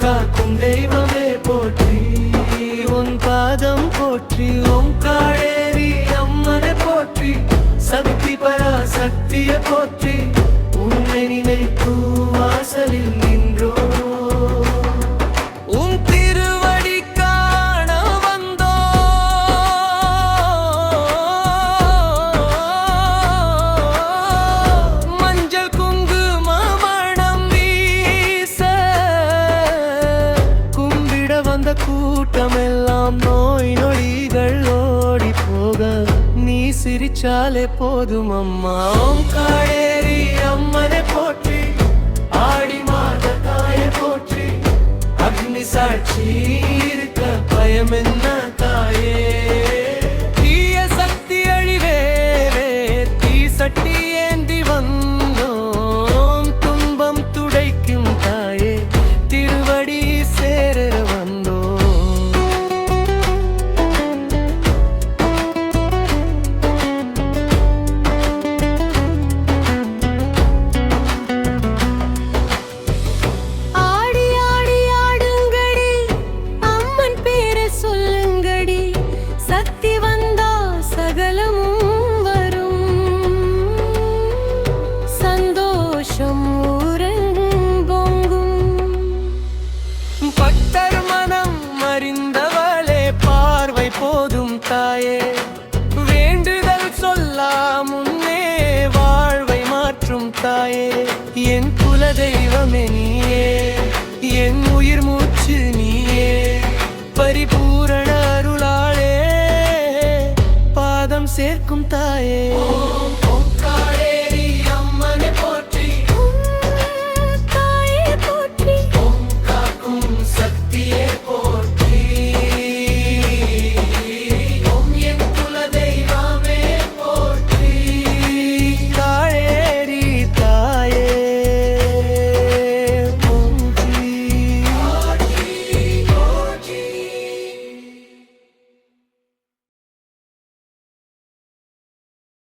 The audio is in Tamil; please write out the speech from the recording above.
காக்கும் தெய்வமே போற்றி உன் பாதம் போற்றி ஓங்காழேரி அம்மனை போற்றி சக்தி பராசக்தியை போற்றி. நினைச்சாலே போதும் அம்மா. ஓம் காடேரி அம்மனை போற்றி ஆடி மாத தாயை போற்றி அக்னி சாட்சி இருக்க பயம் என்ன தாயே? மாற்றம் ஊரெங்கும் பக்தர் மனம் அறிந்தவளே பார்வை போதும் தாயே. வேண்டுதல் சொல்லா முன்னே வாழ்வை மாற்றும் தாயே. என் குல தெய்வமே நீயே என் உயிர் மூச்சு நீயே.